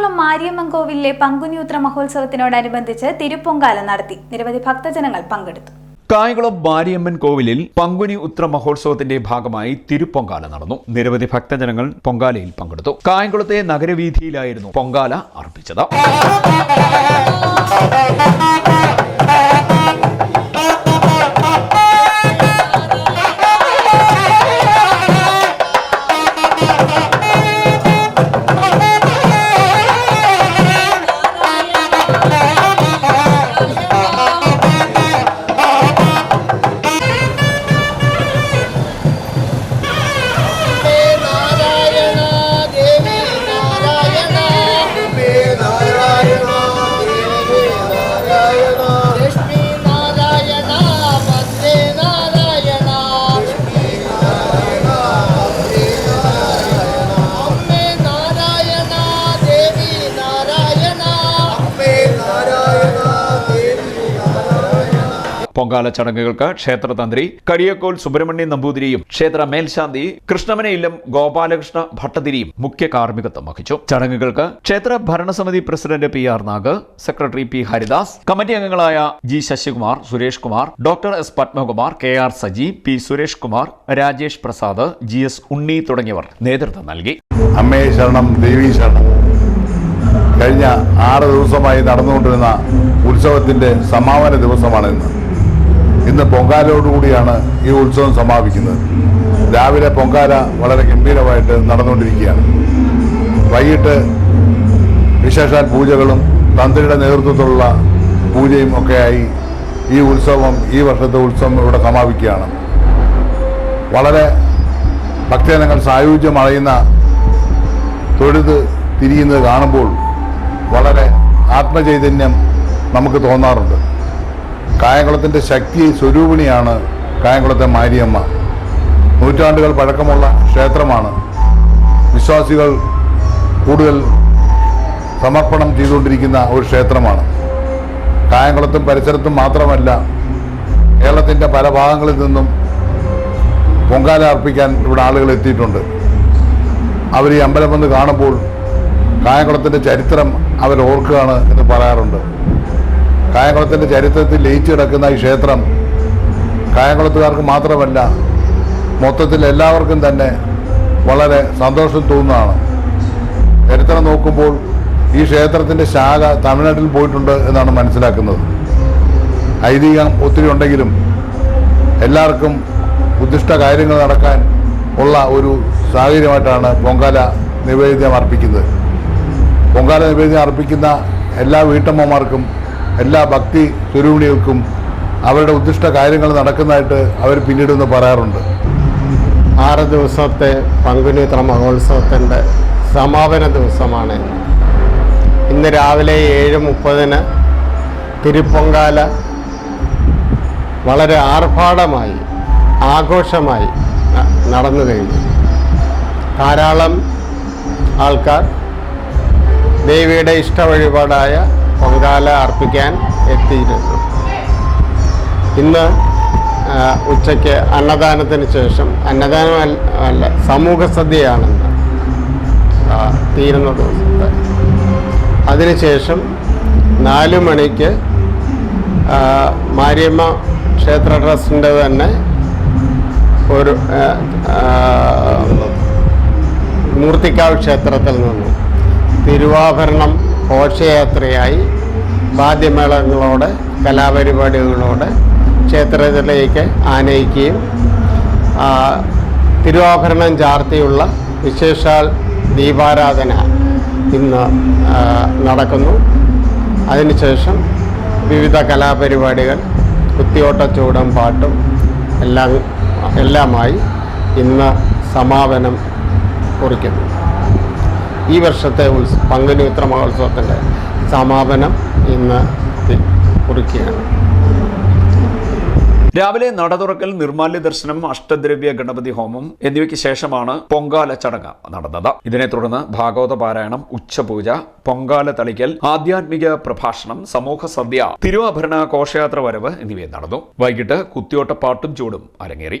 കായംകുളം മാരിയമ്മൻ കോവിലിലെ പങ്കുനിയുത്ര മഹോത്സവത്തിനോടനുബന്ധിച്ച് തിരുപ്പൊങ്കാല നടത്തി. നിരവധി ഭക്തജനങ്ങൾ പങ്കെടുത്തു. കായംകുളം മാരിയമ്മൻ കോവിലിൽ പങ്കുനി ഉത്ര മഹോത്സവത്തിന്റെ ഭാഗമായി തിരുപ്പൊങ്കാല നടന്നു. നിരവധി ഭക്തജനങ്ങൾ പൊങ്കാലയിൽ പങ്കെടുത്തു. കായംകുളത്തെ നഗരവീഥിയിലായിരുന്നു പൊങ്കാല അർപ്പിച്ചത്. പൊങ്കാല ചടങ്ങുകൾക്ക് ക്ഷേത്ര തന്ത്രി കരിയക്കോൽ സുബ്രഹ്മണ്യൻ നമ്പൂതിരിയും ക്ഷേത്ര മേൽശാന്തി കൃഷ്ണമനയിലും ഗോപാലകൃഷ്ണ ഭട്ടതിരിയും മുഖ്യ കാർമ്മികത്വം വഹിച്ചു. ചടങ്ങുകൾക്ക് ക്ഷേത്ര ഭരണസമിതി president P R Nag secretary P Haridas committee അംഗങ്ങളായ G Sasikumar Suresh Kumar doctor S Padmakumar K R Saji P Suresh Kumar Rajesh Prasad G S Unni തുടങ്ങിയവർ നേതൃത്വം നൽകി. അമ്മേ ശരണം ദേവീ ശരണം. കഴിഞ്ഞ ആറ് ദിവസമായി നടന്നുകൊണ്ടിരുന്ന ഉത്സവത്തിന്റെ സമാപന ദിവസമാണ് ഇന്ന് ഇന്ന് പൊങ്കാലയോടുകൂടിയാണ് ഈ ഉത്സവം സമാപിക്കുന്നത്. രാവിലെ പൊങ്കാല വളരെ ഗംഭീരമായിട്ട് നടന്നുകൊണ്ടിരിക്കുകയാണ്. വൈകിട്ട് വിശേഷാൽ പൂജകളും തന്ത്രിയുടെ നേതൃത്വത്തിലുള്ള പൂജയും ഒക്കെയായി ഈ ഉത്സവം ഈ വർഷത്തെ ഉത്സവം ഇവിടെ സമാപിക്കുകയാണ്. വളരെ ഭക്തജനങ്ങൾ സായുജ്യം അളയുന്ന തൊഴുത് തിരിയുന്നത് കാണുമ്പോൾ വളരെ ആത്മചൈതന്യം നമുക്ക് തോന്നാറുണ്ട്. കായംകുളത്തിന്റെ ശക്തി സ്വരൂപിണിയാണ് കായംകുളത്തെ മാരിയമ്മ. നൂറ്റാണ്ടുകൾ പഴക്കമുള്ള ക്ഷേത്രമാണ്. വിശ്വാസികൾ കൂടുതൽ സമർപ്പണം ചെയ്തുകൊണ്ടിരിക്കുന്ന ഒരു ക്ഷേത്രമാണ്. കായംകുളത്തും പരിസരത്തും മാത്രമല്ല കേരളത്തിന്റെ പല ഭാഗങ്ങളിൽ നിന്നും പൊങ്കാല അർപ്പിക്കാൻ ഇവിടെ ആളുകൾ എത്തിയിട്ടുണ്ട്. അവർ ഈ അമ്പലം വന്ന് കാണുമ്പോൾ കായംകുളത്തിന്റെ ചരിത്രം അവർ ഓർക്കുകയാണ് എന്ന് പറയാറുണ്ട്. കായംകുളത്തിന്റെ ചരിത്രത്തിൽ ലയിച്ചു കിടക്കുന്ന ഈ ക്ഷേത്രം കായംകുളത്തുകാർക്ക് മാത്രമല്ല മൊത്തത്തിൽ എല്ലാവർക്കും തന്നെ വളരെ സന്തോഷം തോന്നുന്നതാണ്. ചരിത്രം നോക്കുമ്പോൾ ഈ ക്ഷേത്രത്തിന്റെ ശാഖ തമിഴ്നാട്ടിൽ പോയിട്ടുണ്ട് എന്നാണ് മനസ്സിലാക്കുന്നത്. ഐതിഹ്യം ഒത്തിരി ഉണ്ടെങ്കിലും എല്ലാവർക്കും ഉദ്ദിഷ്ട കാര്യങ്ങൾ നടക്കാൻ ഉള്ള ഒരു സാഹചര്യമായിട്ടാണ് പൊങ്കാല നിവേദ്യം അർപ്പിക്കുന്നത്. പൊങ്കാല നിവേദ്യം അർപ്പിക്കുന്ന എല്ലാ വീട്ടമ്മമാർക്കും എല്ലാ ഭക്തി സ്വരൂപിണികൾക്കും അവരുടെ ഉദ്ദിഷ്ട കാര്യങ്ങൾ നടക്കുന്നതായിട്ട് അവർ പിന്നീട് പറയാറുണ്ട്. ആറ് ദിവസത്തെ പങ്കുനിത്ര മഹോത്സവത്തിന്റെ സമാപന ദിവസമാണ്. ഇന്ന് രാവിലെ ഏഴ് മുപ്പതിന് തിരുപ്പൊങ്കാല വളരെ ആർഭാടമായി ആഘോഷമായി നടന്നു കഴിഞ്ഞു. ധാരാളം ആൾക്കാർ ദേവിയുടെ ഇഷ്ട വഴിപാടായ പൊങ്കാല അർപ്പിക്കാൻ എത്തിയിരുന്നു. ഇന്ന് ഉച്ചയ്ക്ക് അന്നദാനത്തിന് ശേഷം അന്നദാനം അല്ല- സമൂഹ സദ്യയാണെന്ന് തീരുന്ന ദിവസത്തെ. അതിനുശേഷം നാല് മണിക്ക് മാരിയമ്മ ക്ഷേത്ര ട്രസ്റ്റിന്റെ തന്നെ ഒരു മൂർത്തിക്കാവ് ക്ഷേത്രത്തിൽ നിന്നും തിരുവാഭരണം ഘോഷയാത്രയായി വാദ്യമേളങ്ങളോട് കലാപരിപാടികളോട് ക്ഷേത്രത്തിലേക്ക് ആനയിക്കുകയും തിരുവാഭരണം ചാർത്തിയുള്ള വിശേഷാൽ ദീപാരാധന ഇന്ന് നടക്കുന്നു. അതിനുശേഷം വിവിധ കലാപരിപാടികൾ കുത്തിയോട്ടച്ചൂടും പാട്ടും എല്ലാം എല്ലാമായി ഇന്ന് സമാപനം കുറിക്കുന്നു. ഈ വർഷത്തെ ഉത്സ പங்குനിയുത്ര മഹോത്സവത്തിന്റെ സമാപനം ഇന്ന് കുറിക്കുകയാണ്. രാവിലെ നട തുറക്കൽ നിർമാല്യ ദർശനം അഷ്ടദ്രവ്യ ഗണപതി ഹോമം എന്നിവയ്ക്ക് ശേഷമാണ് പൊങ്കാല ചടങ്ങ് നടന്നത്. ഇതിനെ തുടർന്ന് ഭാഗവത പാരായണം ഉച്ചപൂജ പൊങ്കാല തളിക്കൽ ആധ്യാത്മിക പ്രഭാഷണം സമൂഹ സദ്യ തിരുവാഭരണ ഘോഷയാത്ര വരവ് എന്നിവയും നടന്നു. വൈകിട്ട് കുത്തിയോട്ടപ്പാട്ടും ചൂടും അരങ്ങേറി.